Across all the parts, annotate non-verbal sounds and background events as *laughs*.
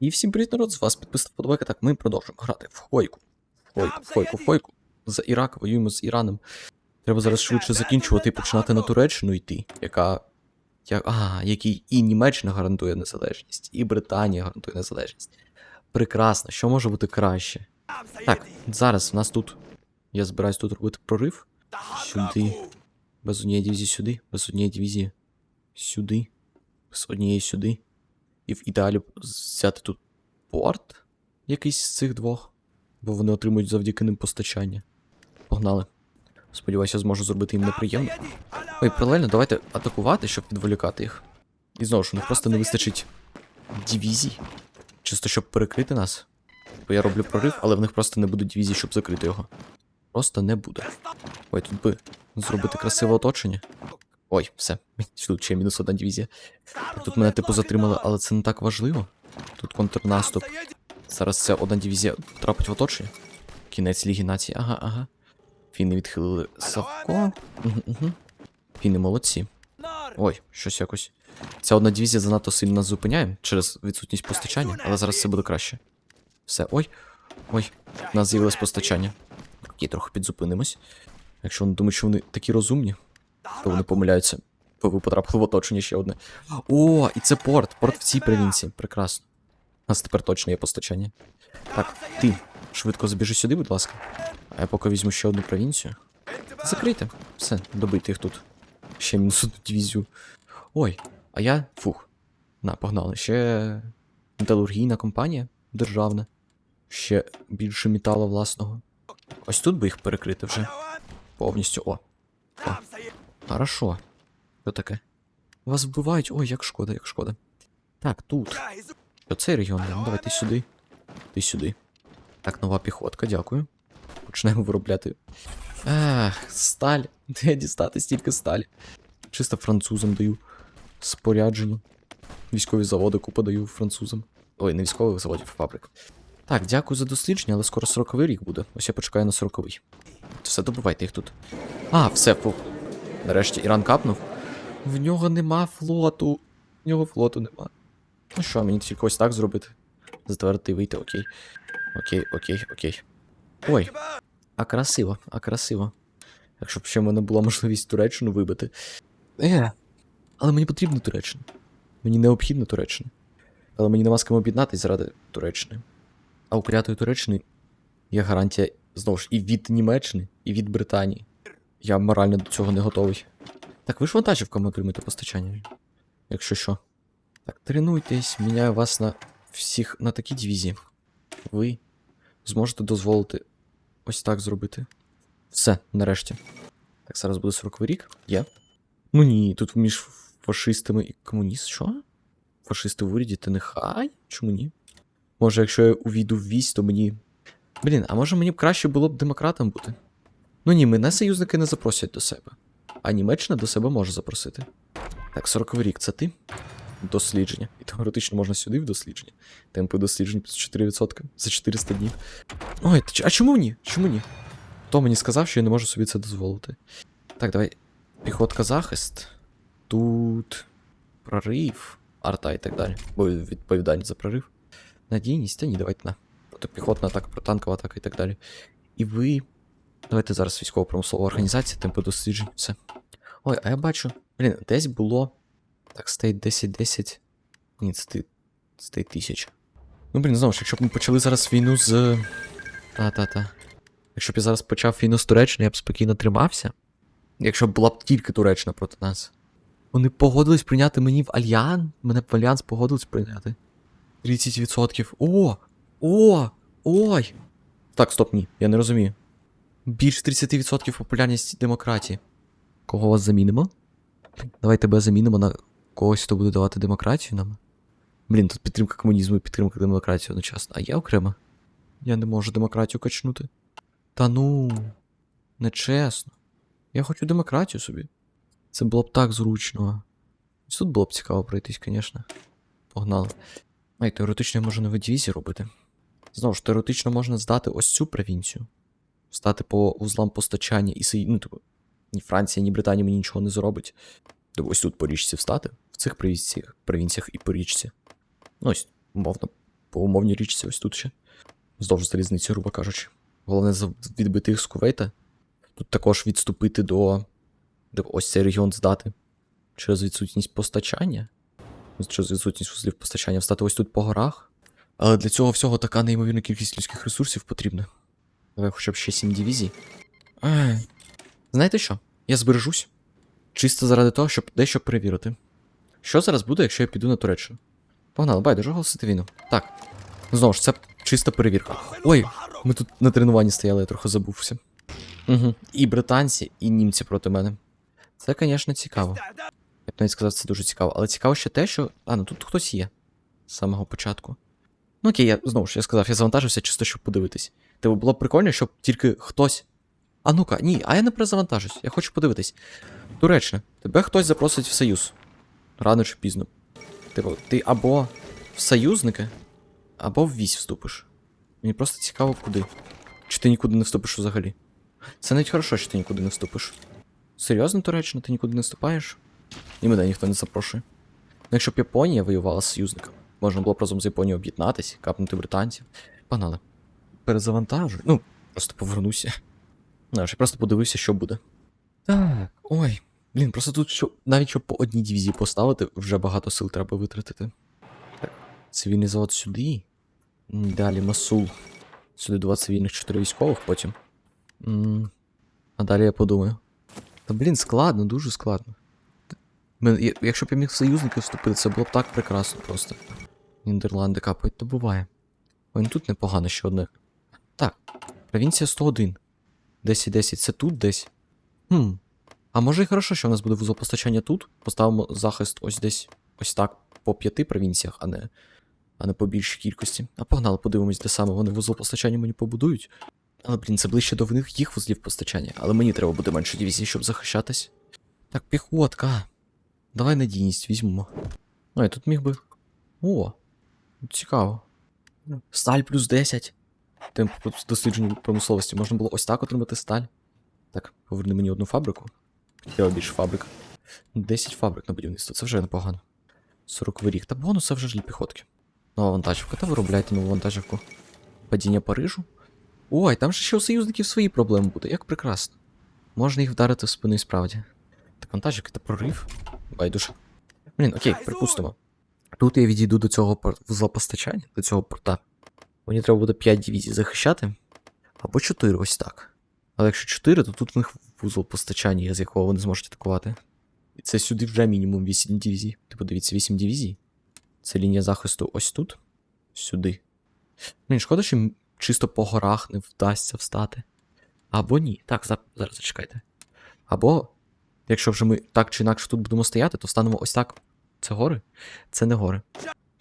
І всім привіт, народ, з вас підписав подобайка. Так, ми продовжуємо грати в Хойку. В Хойку, в Хойку, в Хойку. За Ірак воюємо з Іраном. Треба зараз швидше закінчувати і починати на Туреччину йти, яка. Я, а, який і Німеччина гарантує незалежність, і Британія гарантує незалежність. Прекрасно, що може бути краще? Так, зараз в нас тут. Я збираюсь тут робити прорив. Сюди. Без однієї дивізії сюди, без однієї дивізії сюди, без однієї сюди. І в ідеалі взяти тут порт якийсь з цих двох, бо вони отримують завдяки ним постачання. Погнали. Сподіваюся, зможу зробити їм неприємно. Ой, паралельно давайте атакувати, щоб відволікати їх. І знову ж, у них просто не вистачить дивізій. Чисто щоб перекрити нас. Бо я роблю прорив, але в них просто не буде дивізій, щоб закрити його. Просто не буде. Ой, тут би зробити красиве оточення. Ой, все. *laughs* Тут ще мінус одна дивізія. Тут мене типу затримали, але це не так важливо. Тут контрнаступ. Зараз ця одна дивізія трапить в оточення. Кінець Ліги націй. Ага, ага. Фіни відхилили Савко. Угу, угу. Фіни молодці. Ой, щось якось. Ця одна дивізія занадто сильно нас зупиняє через відсутність постачання, але зараз все буде краще. Все, ой. Ой, у нас з'явилось постачання. Окей, трохи підзупинимось. Якщо вони думають, що вони такі розумні, то вони помиляються. Бо ви потрапили в оточення ще одне. О, і це порт. Порт в цій провінції. Прекрасно. У нас тепер точно є постачання. Так, ти швидко забіжи сюди, будь ласка. А я поки візьму ще одну провінцію. Закрийте. Все, добити їх тут. Ще мінус одну дивізію. Ой, а я. Фух. На, погнали. Ще металургійна компанія державна. Ще більше металу власного. Ось тут би їх перекрити вже. Повністю. О. О. Хорошо. Що таке? Вас вбивають. Ой, як шкода, як шкода. Так, тут. Що цей регіон? Ну, давай ти сюди. Ти сюди. Так, нова піхотка, дякую. Почнемо виробляти. Ах, сталь. *laughs* Де дістати стільки сталі? Чисто французам даю спорядження. Військові заводи купа даю французам. Ой, не військових заводів, фабрик. Так, дякую за дослідження, але скоро 40-й рік буде. Ось я почекаю на 40-й. Все, добивайте їх тут. А, все. Нарешті Іран капнув. В нього нема флоту. В нього флоту нема. Ну що, мені тільки ось так зробити? Затвердити і вийти, окей. Окей, окей, окей. Ой. А красиво, а красиво. Якщо б ще в мене була можливість Туреччину вибити. Е. Але мені потрібна Туреччина. Мені необхідна Туреччина. Але мені нема з ким об'єднатись заради Туреччини. А у клятої Туреччини є гарантія знову ж і від Німеччини, і від Британії. Я морально до цього не готовий. Так, ви ж вантажівками отримуєте постачання. Якщо що. Так, тренуйтесь, міняю вас на всіх на такі дивізії. Ви зможете дозволити ось так зробити. Все, нарешті. Так, зараз буде 40 рік. Є. Ну ні, тут між фашистами і комуніст. Що? Фашисти в уряді, та нехай? Чому ні? Може, якщо я увійду в вісь, то мені. Блін, а може мені б краще було б демократом бути? Ну ні, мене союзники не запросять до себе. А Німеччина до себе може запросити. Так, 40 рік це ти? Дослідження. І теоретично можна сюди в дослідження. Темпи досліджень плюс 4% за 400 днів. Ой, а чому ні? Чому ні? Хто мені сказав, що я не можу собі це дозволити? Так, давай. Піхотка захист. Тут. Прорив. Арта і так далі. Бо відповідальність за прорив. Надійність, та ні, давайте на. Протипіхотна атака, протанкова атака і так далі. І ви. Давайте зараз військово-промислова організація, темпи досліджень, все. Ой, а я бачу. Блін, десь було. Так, стейт 10-10. Ні, це ти. Стейт 1000. Ну, блін, знову ж, якщо б ми почали зараз війну з. Та-та-та. Якщо б я зараз почав війну з Туреччиною, я б спокійно тримався. Якщо б була б тільки Туреччина проти нас. Вони погодились прийняти мені в Альян. Мене б в Альянс погодились прийняти. 30%. О! О! Ой! Так, стоп, ні, я не розумію. Більш 30% популярність демократії. Кого вас замінимо? Давай тебе замінимо на когось, хто буде давати демократію нам. Блін, тут підтримка комунізму і підтримка демократії одночасно. А я окремо. Я не можу демократію качнути. Та ну, нечесно. Я хочу демократію собі. Це було б так зручно. Ось тут було б цікаво пройтись, звісно. Погнали. Ай, теоретично я можу нові дивізії робити. Знову ж, теоретично можна здати ось цю провінцію. Стати по вузлам постачання і Ну, типу, ні Франція, ні Британія мені нічого не зробить. Тобто ось тут по річці встати, в цих провінціях, провінціях і по річці. Ну, ось, умовно, по умовній річці ось тут ще. Вздовж залізниці, грубо кажучи. Головне відбити їх з Кувейта. Тут також відступити до ось цей регіон здати. Через відсутність постачання. Через відсутність вузлів постачання встати ось тут по горах. Але для цього всього така неймовірна кількість людських ресурсів потрібна. Давай хоча б ще 7 дивізій. Ай. Знаєте що? Я збережусь. Чисто заради того, щоб дещо перевірити. Що зараз буде, якщо я піду на Туреччину? Погнали, байдуже оголосити війну. Так. Знову ж, це чиста перевірка. Ой, ми тут на тренуванні стояли, я трохи забувся. Угу. І британці, і німці проти мене. Це, звісно, цікаво. Я б навіть сказав, це дуже цікаво. Але цікаво ще те, що. А, ну тут хтось є. З самого початку. Ну окей, я знову ж я сказав, я завантажився чисто, щоб подивитись. Типу було б прикольно, щоб тільки хтось. А ну-ка, ні, а я не перезавантажусь, я хочу подивитись. Туреччина, тебе хтось запросить в союз. Рано чи пізно. Типу, ти або в союзники, або в вісь вступиш. Мені просто цікаво, куди. Чи ти нікуди не вступиш взагалі? Це навіть хорошо, що ти нікуди не вступиш. Серйозно, Туреччина, ти нікуди не вступаєш? І мене ніхто не запрошує. Ну, якщо б Японія воювала з союзниками, можна було б разом з Японією об'єднатись, капнути британців. Погнали. Перезавантажуй. Ну, просто повернуся. Знаєш, я просто подивився, що буде. Так, ой. Блін, просто тут що, навіть щоб по одній дивізії поставити, вже багато сил треба витратити. Цивільний завод сюди. Далі Масул. Сюди два цивільних, чотири військових потім. А далі я подумаю. Та блін, складно, дуже складно. Мен, якщо б я міг в союзники вступити, це було б так прекрасно просто. Нідерланди капають, то буває. Ой, ну тут непогано ще одне. Так, провінція 101. 10-10, це тут десь. Хм. А може і хорошо, що в нас буде вузол постачання тут. Поставимо захист ось десь ось так по п'яти провінціях, а не, а не по більшій кількості. А погнали, подивимось, де саме вони вузол постачання мені побудують. Але, блін, це ближче до них їх вузлів постачання, але мені треба буде менше дивізій, щоб захищатись. Так, піхотка. Давай надійність візьмемо. Ну, я тут міг би. О, цікаво. Сталь плюс 10. Темп дослідження промисловості. Можна було ось так отримати сталь. Так, поверни мені одну фабрику. Хотіла більше фабрик. 10 фабрик на будівництво, це вже непогано. 40 рік. Та бонус вже ж для піхотки. Нова вантажівка, та виробляйте нову вантажівку. Падіння Парижу. Ой, там же ще у союзників свої проблеми буде, як прекрасно. Можна їх вдарити в спину і справді. Так, вантажівки та прорив. Байдуже. Блін, окей, припустимо. Тут я відійду до цього пор- вузла постачання, до цього порта. Мені треба буде 5 дивізій захищати. Або 4, ось так. Але якщо 4, то тут в них вузол постачання, з якого вони зможуть атакувати. І це сюди вже мінімум 8 дивізій. Типу, дивіться, 8 дивізій. Це лінія захисту ось тут. Сюди. Блін, шкода, що чисто по горах не вдасться встати. Або ні. Так, за- зараз зачекайте. Або, якщо вже ми так чи інакше тут будемо стояти, то встанемо ось так. Це гори? Це не гори.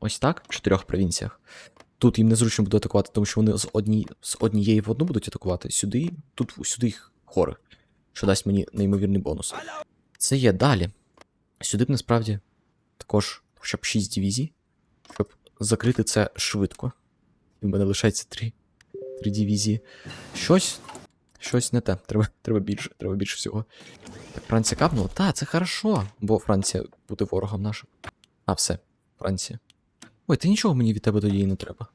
Ось так, в чотирьох провінціях. Тут їм незручно буде атакувати, тому що вони з, одні, з однієї в одну будуть атакувати. Сюди, тут сюди їх гори. Що дасть мені неймовірний бонус. Це є далі. Сюди б насправді також хоча б 6 дивізій, щоб закрити це швидко. І в мене лишається 3, 3 дивізії. Щось. Щось не те. Треба, треба більше, треба більше всього. Так, Франція капнула? Та, це хорошо, бо Франція буде ворогом нашим. А, все, Франція. Ой, та нічого мені від тебе тоді і не треба.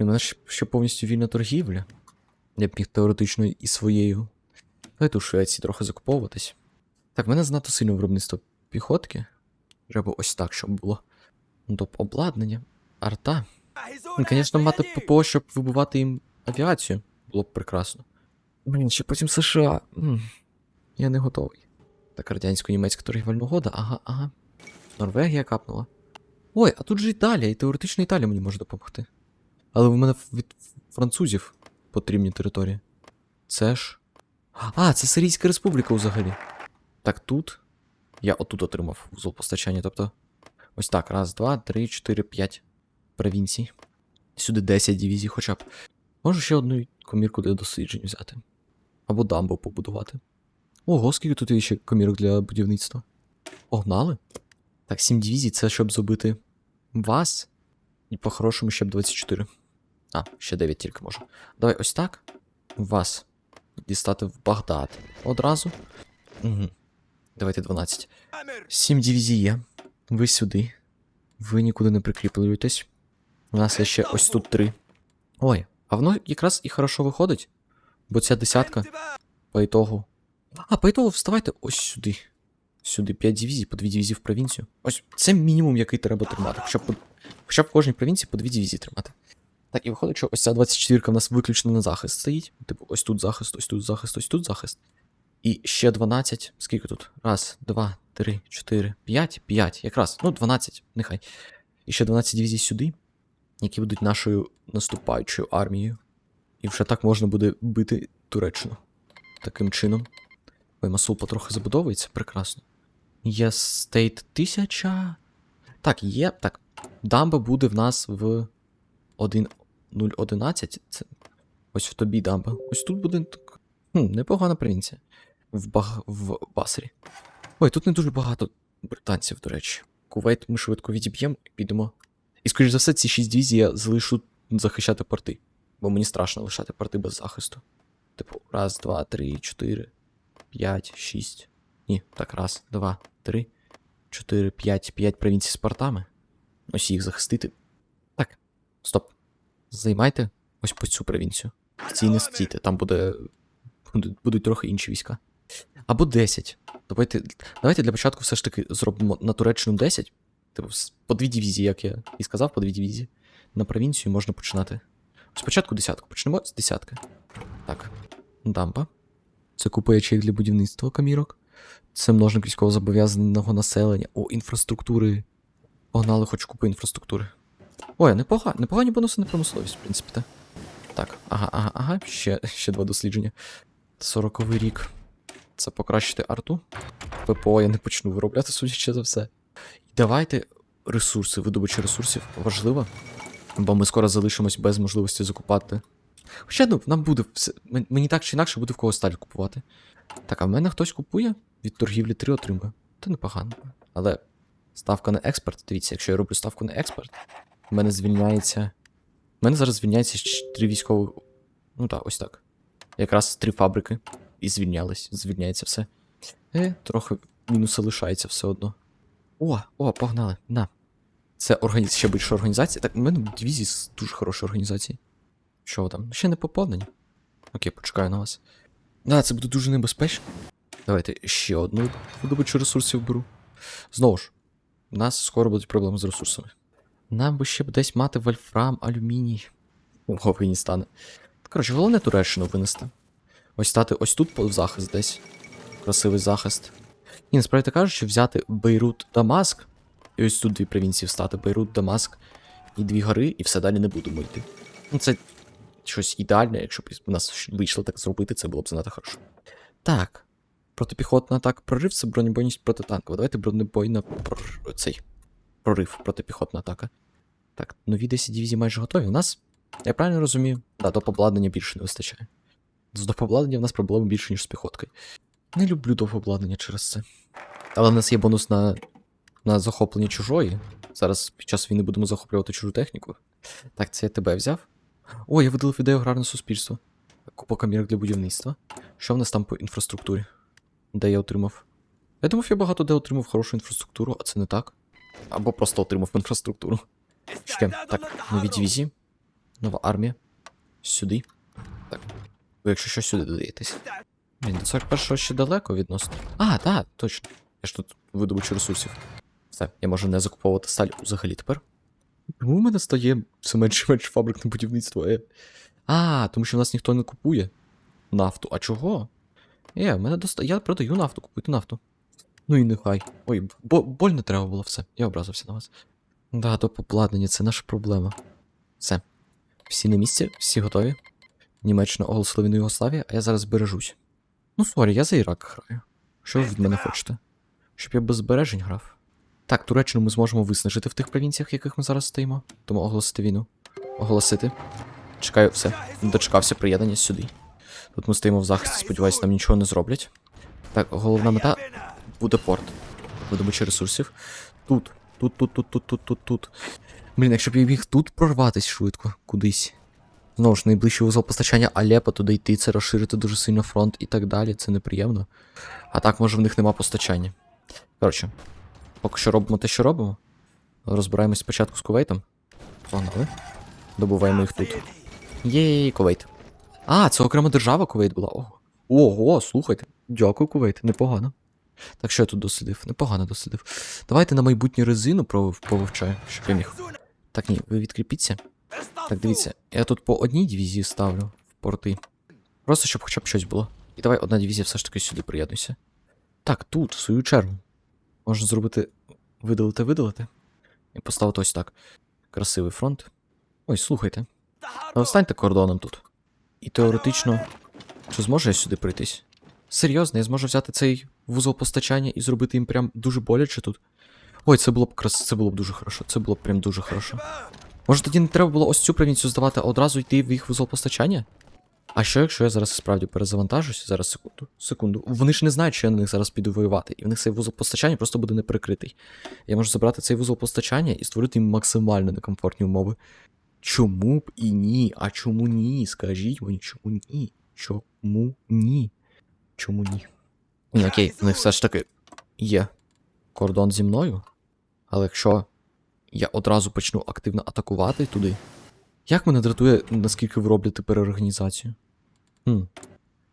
І в мене ж ще повністю вільна торгівля. Я б міг теоретично і своєю. Давайте у Швеції трохи закуповуватись. Так, в мене занадто сильне виробництво піхотки. Треба ось так, щоб було. Ну, тобто обладнання, арта. Ну, звісно, мати ППО, щоб вибивати їм авіацію. Було б прекрасно. Блін, ще потім США. М, Я не готовий. Так, радянсько-німецька торгівельна угода, ага, ага. Норвегія капнула. Ой, а тут же Італія, і теоретично Італія мені може допомогти. Але в мене від французів потрібні території. Це ж. А, це Сирійська республіка взагалі. Так тут. Я отут отримав вузол тобто. Ось так. Раз, два, три, чотири, п'ять провінцій. Сюди 10 дивізій хоча б. Можу ще одну комірку для досліджень взяти. Або дамбу побудувати. Ого, скільки тут є ще комірок для будівництва. Погнали? Так, 7 дивізій це щоб зробити вас. І по-хорошому ще б 24. А, ще 9 тільки можу. Давай ось так. Вас. Дістати в Багдад. Одразу. Угу. Давайте 12. 7 дивізій є. Ви сюди. Ви нікуди не прикріплюєтесь. У нас є ще ось тут три. Ой, а воно якраз і хорошо виходить. Бо ця десятка по ітогу. А, по ітогу вставайте ось сюди. Сюди 5 дивізій, по 2 дивізії в провінцію. Ось це мінімум, який треба тримати. Хоча б, хоча б в кожній провінції по 2 дивізії тримати. Так, і виходить, що ось ця 24 в нас виключно на захист стоїть. Типу, ось тут захист, ось тут захист, ось тут захист. І ще 12. Скільки тут? Раз, два, три, чотири, п'ять, п'ять. Якраз. Ну, 12, нехай. І ще 12 дивізій сюди, які будуть нашою наступаючою армією. І вже так можна буде бити Туреччину. Таким чином. Ой, Масул потрохи забудовується, прекрасно. Є стейт 1000. Так, є. Так. Дамба буде в нас в 1.011. Це ось в тобі дамба. Ось тут буде. Хм, непогана провінція. В, баг... в Басрі. Ой, тут не дуже багато британців, до речі. Кувейт ми швидко відіб'ємо і підемо. І, скоріш за все, ці 6 дивізій я залишу захищати порти. Бо мені страшно лишати порти без захисту. Типу, раз, два, три, чотири, п'ять, шість. Ні, так, раз, два, три, чотири, п'ять, п'ять провінцій з портами. Ось їх захистити. Так, стоп. Займайте ось по цю провінцію. Ці не стійте, там буде. Будуть, трохи інші війська. Або 10. Давайте, давайте для початку все ж таки зробимо на Туреччину 10. Типу, по дві дивізії, як я і сказав, по дві дивізії. На провінцію можна починати. Спочатку десятку. Почнемо з десятки. Так. Дамба. Це купа ячеїв для будівництва камірок. Це множник військовозобов'язаного населення. О, інфраструктури. Погнали хоч купи інфраструктури. Ой, непогані, непогані бонуси на промисловість, в принципі, та. Так, ага, ага, ага, ще, ще два дослідження. 40-й рік. Це покращити арту. ППО я не почну виробляти, судячи за все. Давайте ресурси, видобичі ресурсів важливо. Бо ми скоро залишимось без можливості закупати. Хоча ну, нам буде все. Мені так чи інакше буде в кого сталь купувати. Так, а в мене хтось купує від торгівлі 3 отримує. Це непогано. Але ставка на експорт, дивіться, якщо я роблю ставку на експорт, в мене звільняється. В мене зараз звільняється три військові. Ну так, ось так. Якраз три фабрики. І звільнялись, звільняється все. Е, трохи мінуси лишається все одно. О, о, погнали. На. Це органі... ще більша організація. Так, у мене дивізії з дуже хорошої організації. Що там? Ще не поповнені? Окей, почекаю на вас. Да, це буде дуже небезпечно. Давайте ще одну видобичу ресурсів беру. Знову ж, у нас скоро будуть проблеми з ресурсами. Нам би ще б десь мати вольфрам, алюміній. Ого, ви не. Коротше, головне Туреччину винести. Ось стати ось тут в захист десь. Красивий захист. І насправді кажучи, взяти Бейрут Дамаск. І ось тут дві провінції встати: Бейрут, Дамаск і дві гори, і все далі не будемо йти. Ну, це щось ідеальне, якщо б у нас вийшло так зробити, це було б занадто хорошо. Так. Протипіхотна атака прорив це бронебойність протитанкова. Давайте бронебойна прор... цей прорив, протипіхотна атака. Так, нові 10 дивізій майже готові. У нас, я правильно розумію, да, обладнання більше не вистачає. З доп обладнання в нас проблеми більше, ніж з піхоткою. Не люблю доп обладнання через це. Але в нас є бонус на, на захоплення чужої. Зараз під час війни будемо захоплювати чужу техніку. Так, це я тебе взяв. О, я видалив ідею аграрне суспільство. Купа камірок для будівництва. Що в нас там по інфраструктурі? Де я отримав? Я думав, я багато де отримав хорошу інфраструктуру, а це не так. Або просто отримав інфраструктуру. Чекай, так, нові дивізії. Нова армія. Сюди. Так. Ви якщо що сюди додаєтесь. Блін, до 41-го ще далеко відносно. А, так, точно. Я ж тут видобучу ресурсів. Все, я можу не закуповувати сталь взагалі тепер. Чому в мене стає все менше і менше фабрик на будівництво? Е? А, тому що в нас ніхто не купує нафту. А чого? Е, в мене доста... Я продаю нафту, купуйте нафту. Ну і нехай. Ой, бо... больно треба було все. Я образився на вас. Да, то попладнення, це наша проблема. Все. Всі на місці, всі готові. Німеччина оголосила війну Югославії, а я зараз збережусь. Ну, сорі, я за Ірак граю. Що ви від мене хочете? Щоб я без збережень грав. Так, Туреччину ми зможемо виснажити в тих провінціях, в яких ми зараз стоїмо. Тому оголосити війну. Оголосити. Чекаю, все. Дочекався приєднання сюди. Тут ми стоїмо в захисті, сподіваюся, нам нічого не зроблять. Так, головна мета буде порт. Видобичі ресурсів. Тут, тут, тут, тут, тут, тут, тут, тут. Блін, якщо б я міг тут прорватися швидко, кудись. Знову ж, найближчий вузол постачання Алепо туди йти, це розширити дуже сильно фронт і так далі, це неприємно. А так, може, в них нема постачання. Коротше, поки що робимо те, що робимо. Розбираємось спочатку з Кувейтом. Погнали. Добуваємо їх тут. Єй, Кувейт. А, це окрема держава Кувейт була. Ого. Ого, слухайте. Дякую, Кувейт, непогано. Так що я тут дослідив? Непогано дослідив. Давайте на майбутню резину повивчаю, щоб я міг. Так ні, ви відкріпіться. Так, дивіться, я тут по одній дивізії ставлю в порти. Просто щоб хоча б щось було. І давай одна дивізія все ж таки сюди приєднуйся. Так, тут, в свою чергу. Можна зробити видалити, видалити. І поставити ось так. Красивий фронт. Ой, слухайте. А станьте кордоном тут. І теоретично. Чи зможу я сюди прийтись? Серйозно, я зможу взяти цей вузол постачання і зробити їм прям дуже боляче тут. Ой, це було б крас... це було б дуже хорошо. Це було б прям дуже хорошо. Може тоді не треба було ось цю провінцію здавати, а одразу йти в їх вузол постачання? А що, якщо я зараз справді перезавантажусь? Зараз секунду. Секунду. Вони ж не знають, що я на них зараз піду воювати, і в них цей вузол постачання просто буде не перекритий. Я можу забрати цей вузол постачання і створити їм максимально некомфортні умови. Чому б і ні? А чому ні? Скажіть мені, чому ні? Чому ні? Чому ні? Ні, окей, в них все ж таки є кордон зі мною. Але якщо я одразу почну активно атакувати туди. Як мене дратує, наскільки ви робите переорганізацію? Хм.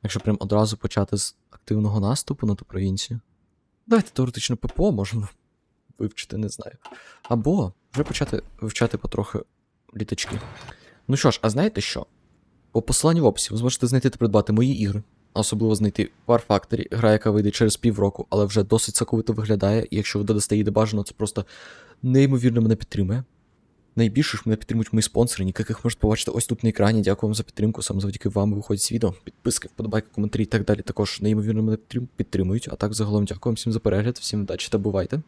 Якщо прям одразу почати з активного наступу на ту провінцію. Давайте теоретично ППО можемо вивчити, не знаю. Або вже почати вивчати потрохи літачки. Ну що ж, а знаєте що? По посиланню в описі ви зможете знайти та придбати мої ігри, особливо знайти War Factory, гра, яка вийде через півроку, але вже досить соковито виглядає, і якщо ви додасте її бажано, це просто неймовірно мене підтримує. Найбільше ж мене підтримують мої спонсори, яких можете побачити ось тут на екрані. Дякую вам за підтримку. Саме завдяки вам виходять відео. Підписки, вподобайки, коментарі і так далі. Також неймовірно мене підтримують. А так загалом дякую вам всім за перегляд, всім удачі та бувайте.